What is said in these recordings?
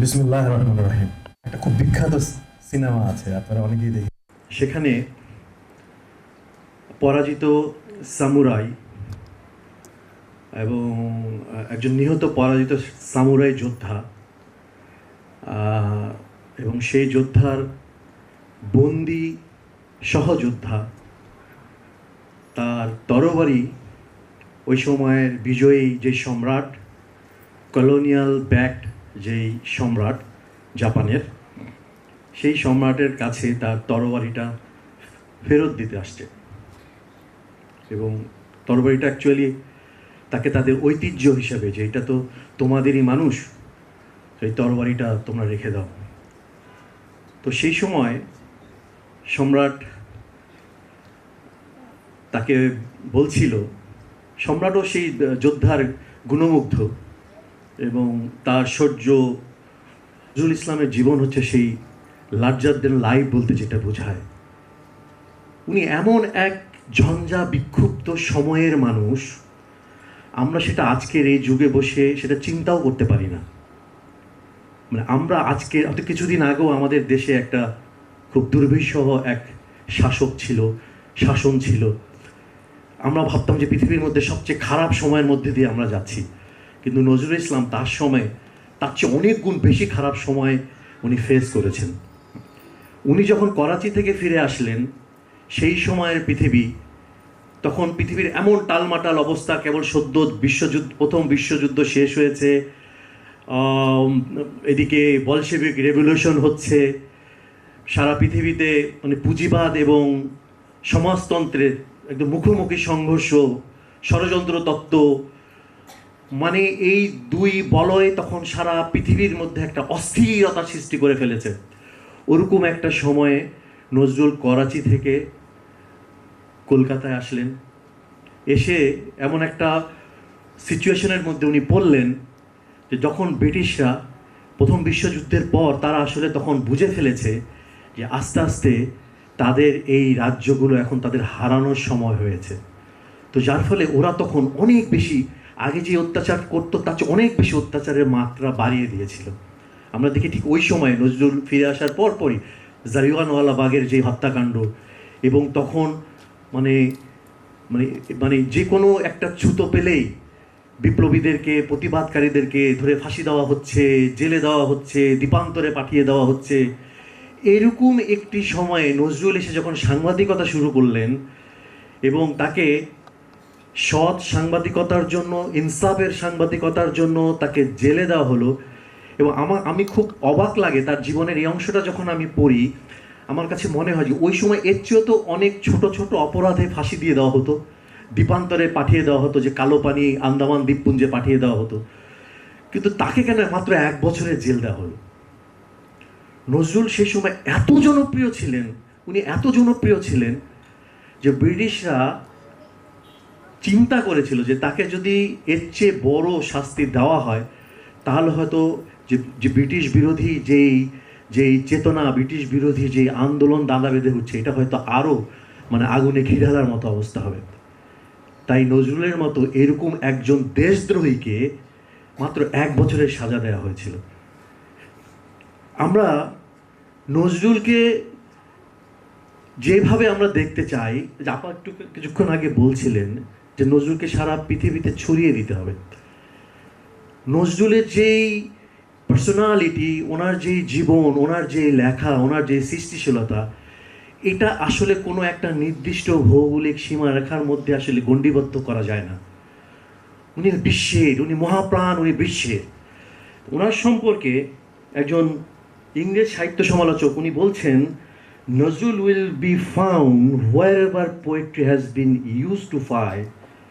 বিসমুল্লাহ রহমান রহিম। একটা খুব বিখ্যাত সিনেমা আছে, আপনারা অনেকেই দেখে সেখানে পরাজিত সামুরাই এবং একজন নিহত পরাজিত সামুরাই যোদ্ধা এবং সেই যোদ্ধার বন্দি সহযোদ্ধা, তার তরবারি ওই সময়ের বিজয়ী যে সম্রাট কলোনিয়াল ব্যাক্ট যেই সম্রাট জাপানের, সেই সম্রাটের কাছে তার তরবারিটা ফেরত দিতে আসছে। এবং তরবারিটা অ্যাকচুয়ালি তাকে তাদের ঐতিহ্য হিসাবে যে এটা তো তোমাদেরই মানুষ, সেই তরবারিটা তোমরা রেখে দাও। তো সেই সময় সম্রাট তাকে বলছিল, সম্রাটও সেই যোদ্ধার গুণমুগ্ধ। এবং তার সহ্য। নজরুল ইসলামের জীবন হচ্ছে সেই লার্জার দেন লাইফ বলতে যেটা বোঝায়। উনি এমন এক ঝঞ্ঝা বিক্ষুব্ধ সময়ের মানুষ। আমরা সেটা আজকের এই যুগে বসে সেটা চিন্তাও করতে পারি না। মানে আমরা আজকে হয়তো কিছুদিন আগেও আমাদের দেশে একটা খুব দুর্বিষহ এক শাসক ছিল, শাসন ছিল। আমরা ভাবতাম যে পৃথিবীর মধ্যে সবচেয়ে খারাপ সময়ের মধ্যে দিয়ে আমরা যাচ্ছি। কিন্তু নজরুল ইসলাম তার সময়ে, তার চেয়ে অনেক গুণ বেশি খারাপ সময় উনি ফেস করেছেন। উনি যখন করাচি থেকে ফিরে আসলেন, সেই সময়ের পৃথিবী, তখন পৃথিবীর এমন টালমাটাল অবস্থা, কেবল সদ্য বিশ্বযুদ্ধ, প্রথম বিশ্বযুদ্ধ শেষ হয়েছে এদিকে বলশেবিক রেভলিউশন হচ্ছে, সারা পৃথিবীতে মানে পুঁজিবাদ এবং সমাজতন্ত্রের একদম মুখোমুখি সংঘর্ষ, ষড়যন্ত্র তত্ত্ব মানে এই দুই বলয় তখন সারা পৃথিবীর মধ্যে একটা অস্থিরতা সৃষ্টি করে ফেলেছে। ওরকম একটা সময়ে নজরুল করাচি থেকে কলকাতায় আসলেন। এসে এমন একটা সিচুয়েশনের মধ্যে উনি পড়লেন যে যখন ব্রিটিশরা প্রথম বিশ্বযুদ্ধের পর তারা আসলে তখন বুঝে ফেলেছে যে আস্তে আস্তে তাদের এই রাজ্যগুলো এখন তাদের হারানোর সময় হয়েছে। তো যার ফলে ওরা তখন অনেক বেশি আগে যে অত্যাচার করতো, তার চেয়ে অনেক বেশি অত্যাচারের মাত্রা বাড়িয়ে দিয়েছিল। আমরা দেখি ঠিক ওই সময় নজরুল ফিরে আসার পর পরই জারিওয়ানওয়ালা বাগের যে হত্যাকাণ্ড এবং তখন মানে মানে মানে যে কোনো একটা ছুতো পেলেই বিপ্লবীদেরকে, প্রতিবাদকারীদেরকে ধরে ফাঁসি দেওয়া হচ্ছে, জেলে দেওয়া হচ্ছে দ্বীপান্তরে পাঠিয়ে দেওয়া হচ্ছে। এরকম একটি সময়ে নজরুল এসে যখন সাংবাদিকতা শুরু করলেন এবং তাকে সৎ সাংবাদিকতার জন্য, ইনসাফের সাংবাদিকতার জন্য তাকে জেলে দেওয়া হলো। এবং আমার, আমি খুব অবাক লাগে তার জীবনের এই অংশটা যখন আমি পড়ি, আমার কাছে মনে হয় যে ওই সময় এর চেয়েও তো অনেক ছোট ছোট অপরাধে ফাঁসি দিয়ে দেওয়া হতো। দ্বীপান্তরে পাঠিয়ে দেওয়া হতো, যে কালো পানি আন্দামান দ্বীপপুঞ্জে পাঠিয়ে দেওয়া হতো। কিন্তু তাকে কেন মাত্র এক বছরের জেল দেওয়া হলো? নজরুল সেই সময় এত জনপ্রিয় ছিলেন, উনি এত জনপ্রিয় ছিলেন, যে ব্রিটিশরা চিন্তা করেছিল যে তাকে যদি এর চেয়ে বড় শাস্তি দেওয়া হয়, তাহলে হয়তো যে ব্রিটিশ বিরোধী যেই যেই চেতনা, ব্রিটিশ বিরোধী যেই আন্দোলন দাঁড়া বেঁধে হচ্ছে এটা হয়তো আরও মানে আগুনে ঘিরালার মতো অবস্থা হবে। তাই নজরুলের মতো এরকম একজন দেশদ্রোহীকে মাত্র এক বছরের সাজা দেওয়া হয়েছিল। আমরা নজরুলকে যেভাবে আমরা দেখতে চাই, যে আপা একটু কিছুক্ষণ আগে বলছিলেন যে নজরুলকে সারা পৃথিবীতে ছড়িয়ে দিতে হবে। নজরুলের যেই পার্সোনালিটি ওনার যেই জীবন, ওনার যে লেখা, ওনার যে সৃষ্টিশীলতা, এটা আসলে কোনো একটা নির্দিষ্ট ভৌগোলিক সীমারেখার মধ্যে আসলে গণ্ডিবদ্ধ করা যায় না। উনি বিশ্বের, উনি মহাপ্রাণ, উনি বিশ্বের। ওনার সম্পর্কে একজন ইংরেজ সাহিত্য সমালোচক, উনি বলছেন, Nazrul will be found wherever poetry has been use to fight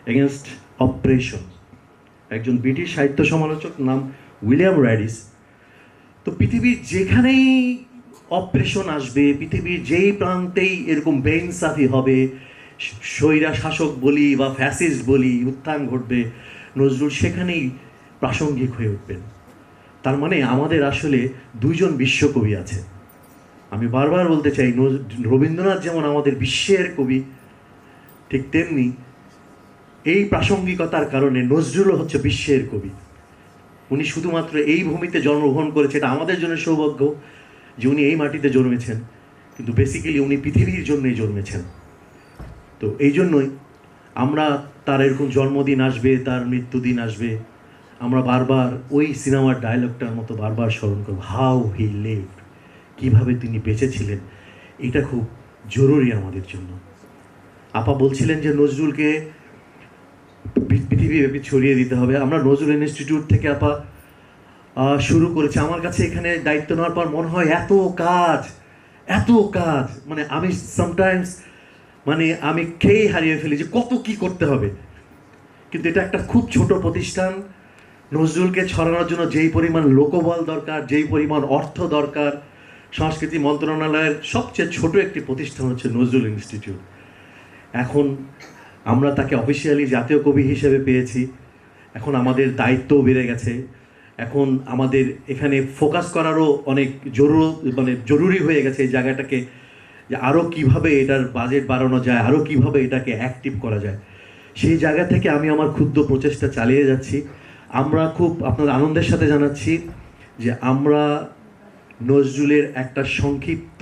against oppression একজন ব্রিটিশ সাহিত্য সমালোচক নাম উইলিয়াম র্যাডিস তো পৃথিবীর যেখানেই অপারেশন আসবে, পৃথিবীর যেই প্রান্তেই এরকম বেইনসাফি হবে, স্বৈরা শাসক বলি বা ফ্যাসিস্ট বলি, উত্থান ঘটবে, নজরুল সেখানেই প্রাসঙ্গিক হয়ে উঠবেন। তার মানে আমাদের আসলে দুইজন বিশ্বকবি আছে। আমি বারবার বলতে চাই রবীন্দ্রনাথ যেমন আমাদের বিশ্বের কবি, ঠিক তেমনি এই প্রাসঙ্গিকতার কারণে নজরুলও হচ্ছে বিশ্বের কবি। উনি শুধুমাত্র এই ভূমিতে জন্মগ্রহণ করেছে, এটা আমাদের জন্য সৌভাগ্য যে উনি এই মাটিতে জন্মেছেন। কিন্তু বেসিক্যালি উনি পৃথিবীর জন্যই জন্মেছেন। তো এই জন্যই আমরা তার এরকম জন্মদিন আসবে, তার মৃত্যুদিন আসবে। আমরা বারবার ওই সিনেমার ডায়লগটার মতো বারবার স্মরণ করব হাউ হি লিভ কীভাবে তিনি বেঁচেছিলেন? এটা খুব জরুরি আমাদের জন্য। আপা বলছিলেন যে, নজরুলকে পৃথিবীব্যাপী ছড়িয়ে দিতে হবে। আমরা নজরুল ইনস্টিটিউট থেকে আপা শুরু করেছি। আমার কাছে এখানে দায়িত্ব নেওয়ার পর মনে হয় এত কাজ এত কাজ। মানে আমি সামটাইমস মানে আমি খেয়ে হারিয়ে ফেলি যে কত কি করতে হবে। কিন্তু এটা একটা খুব ছোট প্রতিষ্ঠান। নজরুলকে ছড়ানোর জন্য যেই পরিমাণ লোকবল দরকার, যেই পরিমাণ অর্থ দরকার, সংস্কৃতি মন্ত্রণালয়ের সবচেয়ে ছোট একটি প্রতিষ্ঠান হচ্ছে নজরুল ইনস্টিটিউট। এখন আমরা তাকে অফিসিয়ালি জাতীয় কবি হিসেবে পেয়েছি। এখন আমাদের দায়িত্বও বেড়ে গেছে। এখন আমাদের এখানে ফোকাস করারও অনেক জরুর মানে জরুরি হয়ে গেছে এই জায়গাটাকে, যে আরও কীভাবে এটার বাজেট বাড়ানো যায় আরও কীভাবে এটাকে অ্যাক্টিভ করা যায়। সেই জায়গা থেকে আমি আমার ক্ষুদ্র প্রচেষ্টা চালিয়ে যাচ্ছি। আমরা খুব আপনাদের আনন্দের সাথে জানাচ্ছি যে আমরা নজরুলের একটা সংক্ষিপ্ত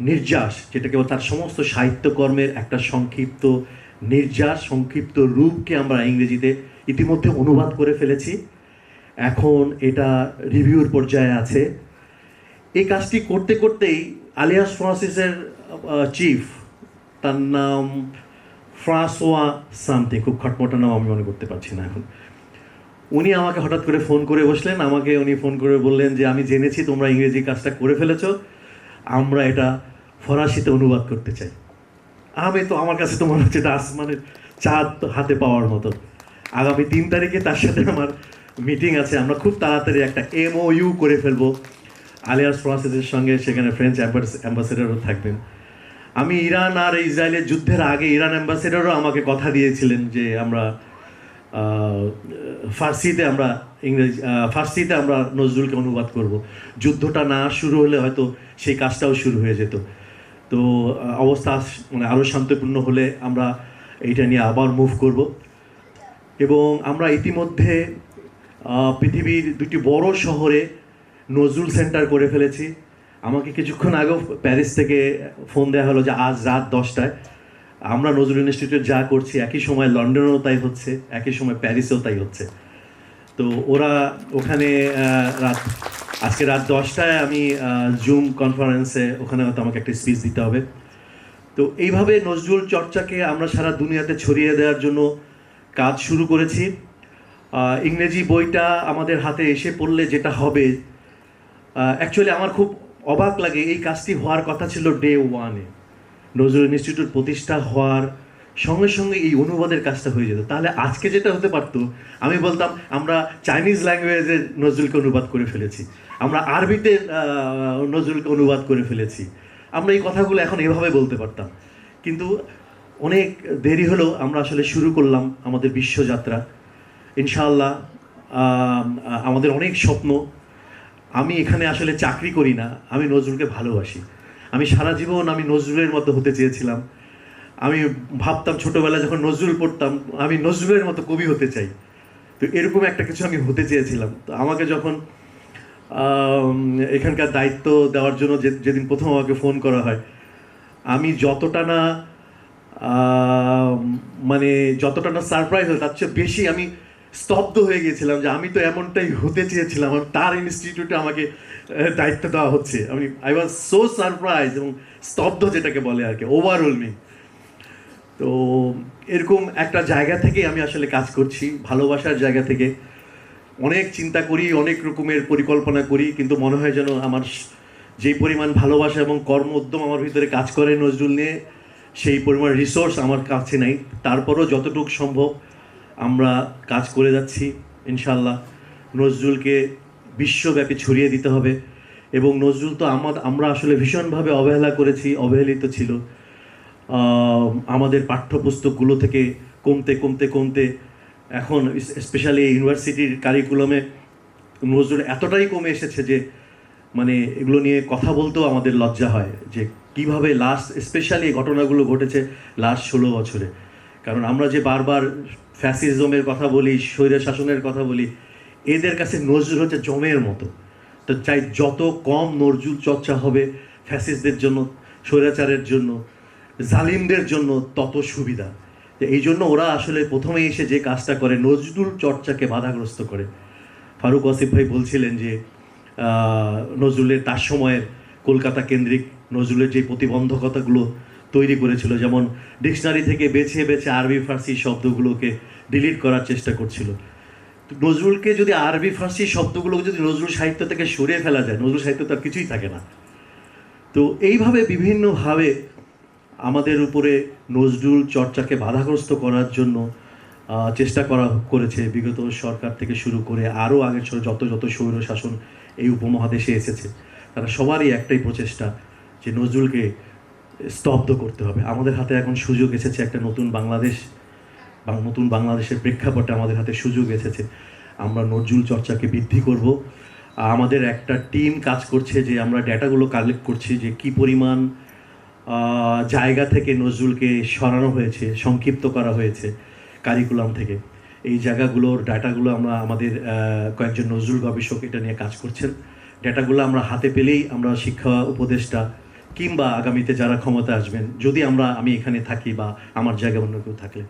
নির্যাস, যেটাকে তার সমস্ত সাহিত্যকর্মের একটা সংক্ষিপ্ত নির্যাস সংক্ষিপ্ত রূপকে আমরা ইংরেজিতে ইতিমধ্যে অনুবাদ করে ফেলেছি। এখন এটা রিভিউর পর্যায়ে আছে। এই কাজটি করতে করতেই আলিয়াস ফ্রান্সিসের চিফ, তার নাম ফ্রাঁসোয়া সামথিং খুব খটমটা নাম আমি মনে করতে পারছি না এখন। উনি আমাকে হঠাৎ করে ফোন করে বসলেন। আমাকে উনি ফোন করে বললেন যে, আমি জেনেছি তোমরা ইংরেজি কাজটা করে ফেলেছো। আমরা এটা ফরাসিতে অনুবাদ করতে চাই। আমি তো আমার কাছে তোমার হচ্ছে আসমানের চাঁদ হাতে পাওয়ার মতো। আগামী তিন তারিখে তার সাথে আমার মিটিং আছে। আমরা খুব তাড়াতাড়ি একটা এমওইউ করে ফেলব। আলিয়াস ফ্রান্সিসের সঙ্গে সেখানে ফ্রেঞ্চ অ্যাম্বাসেডারও থাকবেন। আমি ইরান আর ইসরায়েলের যুদ্ধের আগে ইরান অ্যাম্বাসেডারও আমাকে কথা দিয়েছিলেন যে আমরা ফার্সিতে আমরা ইংরেজি ফার্সিতে আমরা নজরুলকে অনুবাদ করব। যুদ্ধটা না শুরু হলে হয়তো সেই কাজটাও শুরু হয়ে যেত। তো অবস্থা মানে আরও শান্তপূর্ণ হলে আমরা এইটা নিয়ে আবার মুভ করব। এবং আমরা ইতিমধ্যে পৃথিবীর দুটি বড় শহরে নজরুল সেন্টার করে ফেলেছি। আমাকে কিছুক্ষণ আগেও প্যারিস থেকে ফোন দেওয়া হলো যে আজ রাত দশটায়। আমরা নজরুল ইনস্টিটিউট যা করছি, একই সময় লন্ডনেও তাই হচ্ছে, একই সময় প্যারিসেও তাই হচ্ছে। তো ওরা ওখানে রাত আজকে রাত দশটায় আমি জুম কনফারেন্সে ওখানে হয়তো আমাকে একটা স্পিচ দিতে হবে। তো এইভাবে নজরুল চর্চাকে আমরা সারা দুনিয়াতে ছড়িয়ে দেওয়ার জন্য কাজ শুরু করেছি। ইংরেজি বইটা আমাদের হাতে এসে পড়লে যেটা হবে অ্যাকচুয়ালি আমার খুব অবাক লাগে, এই কাজটি হওয়ার কথা ছিল ডে ওয়ানে নজরুল ইনস্টিটিউট প্রতিষ্ঠা হওয়ার সঙ্গে সঙ্গে এই অনুবাদের কাজটা হয়ে যেত। তাহলে আজকে যেটা হতে পারতো, আমি বলতাম, আমরা চাইনিজ ল্যাঙ্গুয়েজে নজরুলকে অনুবাদ করে ফেলেছি। আমরা আরবিতে নজরুলকে অনুবাদ করে ফেলেছি। আমরা এই কথাগুলো এখন এভাবে বলতে পারতাম। কিন্তু অনেক দেরি হলেও আমরা আসলে শুরু করলাম আমাদের বিশ্বযাত্রা। ইনশাআল্লাহ আমাদের অনেক স্বপ্ন। আমি এখানে আসলে চাকরি করি না, আমি নজরুলকে ভালোবাসি। আমি সারা জীবন আমি নজরুলের মতো হতে চেয়েছিলাম। আমি ভাবতাম ছোটবেলায় যখন নজরুল পড়তাম, আমি নজরুলের মতো কবি হতে চাই। তো এরকম একটা কিছু আমি হতে চেয়েছিলাম। তো আমাকে যখন এখানকার দায়িত্ব দেওয়ার জন্য যেদিন প্রথম আমাকে ফোন করা হয়, আমি যতটা না মানে যতটা না সারপ্রাইজ হয়, তার চেয়ে বেশি আমি স্তব্ধ হয়ে গিয়েছিলাম যে আমি তো এমনটাই হতে চেয়েছিলাম তার ইনস্টিটিউটে আমাকে দায়িত্ব দেওয়া হচ্ছে। আমি আই ওয়াজ সো সারপ্রাইজ এবং স্তব্ধ যেটাকে বলে আর কি ওভারওয়েলমিং তো এরকম একটা জায়গা থেকে আমি আসলে কাজ করছি, ভালোবাসার জায়গা থেকে। অনেক চিন্তা করি, অনেক রকমের পরিকল্পনা করি, কিন্তু মনে হয় যেন আমার যেই পরিমাণ ভালোবাসা এবং কর্ম উদ্যম আমার ভিতরে কাজ করে নজরুল নিয়ে, সেই পরিমাণ রিসোর্স আমার কাছে নাই। তারপরও যতটুকু সম্ভব আমরা কাজ করে যাচ্ছি ইনশাল্লাহ নজরুলকে বিশ্বব্যাপী ছড়িয়ে দিতে হবে। এবং নজরুল তো আমার আমরা আসলে ভীষণভাবে অবহেলা করেছি, অবহেলিত ছিল। আমাদের পাঠ্যপুস্তকগুলো থেকে কমতে কমতে কমতে এখন স্পেশালি ইউনিভার্সিটির কারিকুলামে নজরুল এতটাই কমে এসেছে যে মানে এগুলো নিয়ে কথা বলতেও আমাদের লজ্জা হয় যে কীভাবে লাস্ট স্পেশালি ঘটনাগুলো ঘটেছে লাস্ট ষোলো বছরে। কারণ আমরা যে বারবার ফ্যাসিজমের কথা বলি, স্বৈর শাসনের কথা বলি, এদের কাছে নজরুল হচ্ছে জমের মতো। তো চাই যত কম নজরুল চর্চা হবে ফ্যাসিসদের জন্য, স্বৈরাচারের জন্য জালিমদের জন্য তত সুবিধা। এই জন্য ওরা আসলে প্রথমেই এসে যে কাজটা করে, নজরুল চর্চাকে বাধাগ্রস্ত করে। ফারুক আসিফ ভাই বলছিলেন যে নজরুলের তার সময়ের কলকাতা কেন্দ্রিক নজরুলের যে প্রতিবন্ধকতাগুলো তৈরি করেছিল, যেমন ডিকশনারি থেকে বেছে বেছে আরবি ফার্সি শব্দগুলোকে ডিলিট করার চেষ্টা করছিল। নজরুলকে যদি আরবি ফার্সি শব্দগুলো যদি নজরুল সাহিত্য থেকে সরিয়ে ফেলা যায়, নজরুল সাহিত্য তার কিছুই থাকে না। তো এইভাবে বিভিন্নভাবে আমাদের উপরে নজরুল চর্চাকে বাধাগ্রস্ত করার জন্য চেষ্টা করা করেছে বিগত সরকার থেকে শুরু করে আরও আগের যত যত স্বৈর শাসন এই উপমহাদেশে এসেছে, তারা সবারই একটাই প্রচেষ্টা যে নজরুলকে স্তব্ধ করতে হবে। আমাদের হাতে এখন সুযোগ এসেছে একটা নতুন বাংলাদেশ, বা নতুন বাংলাদেশের প্রেক্ষাপটে আমাদের হাতে সুযোগ এসেছে। আমরা নজরুল চর্চাকে বৃদ্ধি করব। আমাদের একটা টিম কাজ করছে যে আমরা ডেটাগুলো কালেক্ট করছি যে কি পরিমাণ জায়গা থেকে নজরুলকে সরানো হয়েছে, সংক্ষিপ্ত করা হয়েছে কারিকুলাম থেকে। এই জায়গাগুলোর ডাটাগুলো আমরা আমাদের কয়েকজন নজরুল গবেষক এটা নিয়ে কাজ করছেন। ডাটাগুলো আমরা হাতে পেলেই আমরা শিক্ষা উপদেষ্টা কিংবা আগামীতে যারা ক্ষমতা আসবেন, যদি আমরা, আমি এখানে থাকি বা আমার জায়গায় অন্য কেউ থাকলে,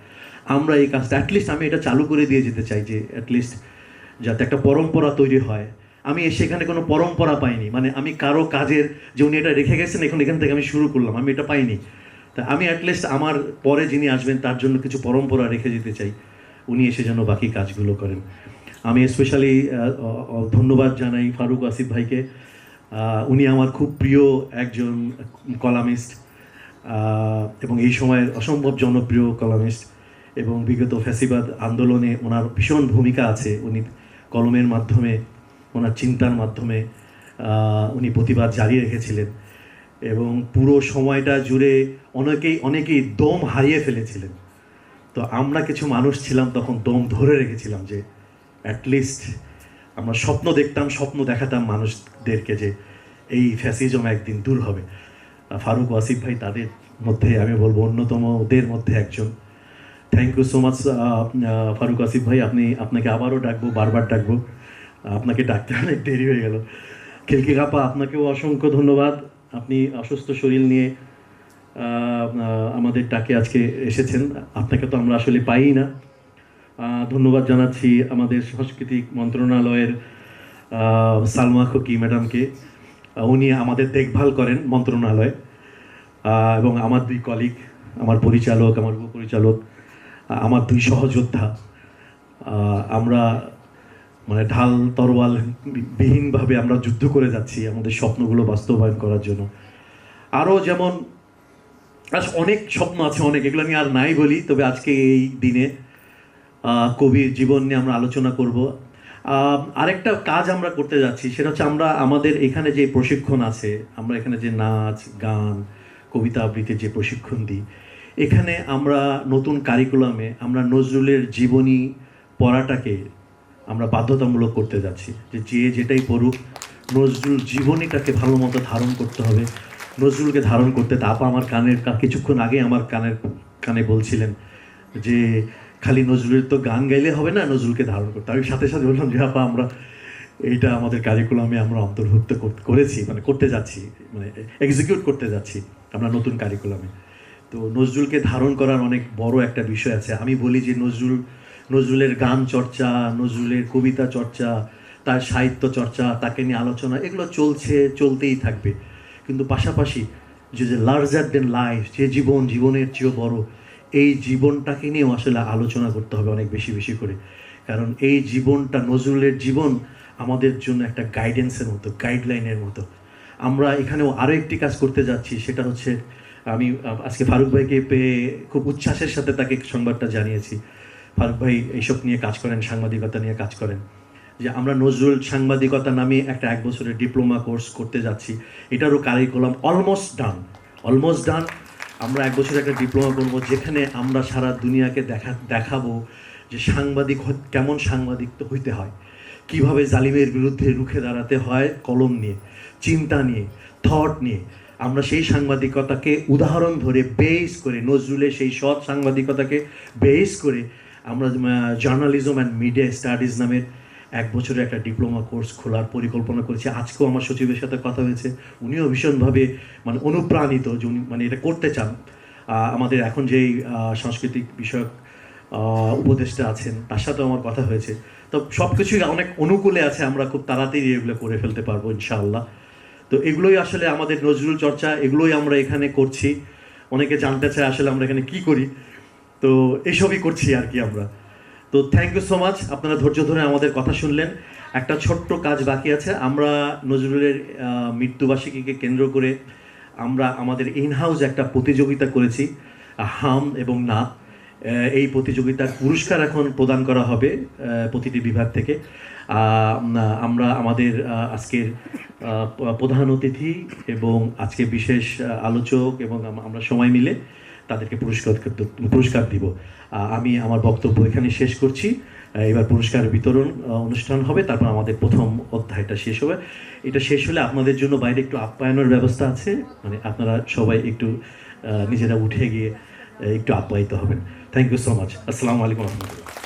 আমরা এই কাজটা অ্যাটলিস্ট আমি এটা চালু করে দিয়ে যেতে চাই যে অ্যাটলিস্ট যাতে একটা পরম্পরা তৈরি হয়। আমি সেখানে কোনো পরম্পরা পাইনি। মানে আমি কারও কাজের, যে উনি এটা রেখে গেছেন, এখন এখান থেকে আমি শুরু করলাম, আমি এটা পাইনি। তা আমি অ্যাটলিস্ট আমার পরে যিনি আসবেন, তার জন্য কিছু পরম্পরা রেখে যেতে চাই। উনি এসে যেন বাকি কাজগুলো করেন। আমি স্পেশালি ধন্যবাদ জানাই ফারুক আসিফ ভাইকে। উনি আমার খুব প্রিয় একজন কলামিস্ট এবং এই সময়ের অসম্ভব জনপ্রিয় কলামিস্ট এবং বিগত ফ্যাসিবাদ আন্দোলনে ওনার ভীষণ ভূমিকা আছে। উনি কলমের মাধ্যমে ওনার চিন্তার মাধ্যমে উনি প্রতিবাদ জারি রেখেছিলেন। এবং পুরো সময়টা জুড়ে অনেকেই অনেকেই দম হারিয়ে ফেলেছিলেন। তো আমরা কিছু মানুষ ছিলাম তখন দম ধরে রেখেছিলাম যে অ্যাটলিস্ট আমরা স্বপ্ন দেখতাম, স্বপ্ন দেখাতাম মানুষদেরকে যে, এই ফ্যাসিজম একদিন দূর হবে। ফারুক ওয়াসিফ ভাই তাদের মধ্যে, আমি বলব অন্যতম ওদের মধ্যে একজন। Thank you so much Farooq Asif ভাই, আপনি, আপনাকে আবারও ডাকবো, বারবার ডাকবো। আপনাকে ডাকতে অনেক দেরি হয়ে গেল। খিলকি কাপা, আপনাকেও অসংখ্য ধন্যবাদ। আপনি অসুস্থ শরীর নিয়ে আমাদের ডাকে আজকে এসেছেন। আপনাকে তো আমরা আসলে পাই না। ধন্যবাদ জানাচ্ছি আমাদের সাংস্কৃতিক মন্ত্রণালয়ের সালমা খকি ম্যাডামকে। উনি আমাদের দেখভাল করেন মন্ত্রণালয়। এবং আমার দুই কলিগ আমার পরিচালক, আমার উপপরিচালক আমার দুই সহযোদ্ধা। আমরা মানে ঢাল তরোয়াল বিহীনভাবে আমরা যুদ্ধ করে যাচ্ছি আমাদের স্বপ্নগুলো বাস্তবায়ন করার জন্য। আরও যেমন অনেক স্বপ্ন আছে, অনেক, এগুলো আমি আর নাই বলি, তবে আজকে এই দিনে কবির জীবন নিয়ে আমরা আলোচনা করব। আরেকটা কাজ আমরা করতে যাচ্ছি, সেটা হচ্ছে আমরা আমাদের এখানে যে প্রশিক্ষণ আছে, আমরা এখানে যে নাচ, গান, কবিতা আবৃত্তির যে প্রশিক্ষণ দিই, এখানে আমরা নতুন কারিকুলামে আমরা নজরুলের জীবনী পড়াটাকে আমরা বাধ্যতামূলক করতে যাচ্ছি যে যে যেটাই পড়ুক নজরুল জীবনীটাকে ভালো মতো ধারণ করতে হবে। নজরুলকে ধারণ করতে তা আপা আমার কানের কিছুক্ষণ আগে আমার কানের কানে বলছিলেন যে, খালি নজরুলের তো গান গাইলে হবে না, নজরুলকে ধারণ করতে। আমি সাথে সাথে বললাম যে, আপা, আমরা এইটা আমাদের কারিকুলামে আমরা অন্তর্ভুক্ত করেছি মানে করতে যাচ্ছি মানে এক্সিকিউট করতে যাচ্ছি আমরা নতুন কারিকুলামে। তো নজরুলকে ধারণ করার অনেক বড় একটা বিষয় আছে। আমি বলি যে, নজরুল নজরুলের গান চর্চা, নজরুলের কবিতা চর্চা, তার সাহিত্য চর্চা, তাকে নিয়ে আলোচনা, এগুলো চলছে, চলতেই থাকবে। কিন্তু পাশাপাশি যে যে লার্জার দেন লাইফ যে জীবন, জীবনের চেয়েও বড়, এই জীবনটাকে নিয়েও আসলে আলোচনা করতে হবে অনেক বেশি বেশি করে। কারণ এই জীবনটা নজরুলের জীবন আমাদের জন্য একটা গাইডেন্সের মতো গাইডলাইনের মতো। আমরা এখানেও আরও একটি কাজ করতে যাচ্ছি, সেটা হচ্ছে আমি আজকে ফারুক ভাইকে পেয়ে খুব উচ্ছ্বাসের সাথে তাকে সংবাদটা জানিয়েছি। ফারুক ভাই এইসব নিয়ে কাজ করেন, সাংবাদিকতা নিয়ে কাজ করেন। যে আমরা নজরুল সাংবাদিকতা নামে একটা এক বছরের ডিপ্লোমা কোর্স করতে যাচ্ছি, এটারও curriculum almost done almost done আমরা এক বছর একটা ডিপ্লোমা করব, যেখানে আমরা সারা দুনিয়াকে দেখা, দেখাবো যে সাংবাদিক কেমন সাংবাদিক হইতে হয়। কীভাবে জালিমের বিরুদ্ধে রুখে দাঁড়াতে হয় কলম নিয়ে, চিন্তা নিয়ে থট নিয়ে। আমরা সেই সাংবাদিকতাকে উদাহরণ ধরে বেস করে, নজরুলের সেই সৎ সাংবাদিকতাকে বেস করে আমরা জার্নালিজম অ্যান্ড মিডিয়া স্টাডিজ নামের এক বছরের একটা ডিপ্লোমা কোর্স খোলার পরিকল্পনা করেছি। আজকেও আমার সচিবের সাথে কথা হয়েছে। উনিও ভীষণভাবে মানে অনুপ্রাণিত যে উনি মানে এটা করতে চান। আমাদের এখন যেই সাংস্কৃতিক বিষয়ক উপদেষ্টা আছেন, তার সাথেও আমার কথা হয়েছে। তো সব কিছুই অনেক অনুকূলে আছে, আমরা খুব তাড়াতাড়ি এগুলো করে ফেলতে পারব ইনশাআল্লাহ। তো এগুলোই আসলে আমাদের নজরুল চর্চা, এগুলোই আমরা এখানে করছি। অনেকে জানতে চায় আসলে আমরা এখানে কি করি। তো এসবই করছি আর কি আমরা। তো থ্যাংক ইউ সো মাচ আপনারা ধৈর্য ধরে আমাদের কথা শুনলেন। একটা ছোট্ট কাজ বাকি আছে। আমরা নজরুলের মৃত্যুবার্ষিকীকে কেন্দ্র করে আমরা আমাদের ইন হাউস একটা প্রতিযোগিতা করেছি, হাম এবং না। এই প্রতিযোগিতার পুরস্কার এখন প্রদান করা হবে প্রতিটি বিভাগ থেকে। আমরা আমাদের আজকের প্রধান অতিথি এবং আজকে বিশেষ আলোচক এবং আমরা সময় মিলে তাদেরকে পুরস্কার পুরস্কার দিব। আমি আমার বক্তব্য এখানে শেষ করছি। এবার পুরস্কার বিতরণ অনুষ্ঠান হবে, তারপর আমাদের প্রথম অধ্যায়টা শেষ হবে। এটা শেষ হলে আপনাদের জন্য বাইরে একটু আপ্যায়নের ব্যবস্থা আছে? মানে আপনারা সবাই একটু নিজেরা উঠে গিয়ে একটু আপ্যায়িত হবেন। থ্যাংক ইউ সো মাচ আসসালামু আলাইকুম রহমতুল্লাহ।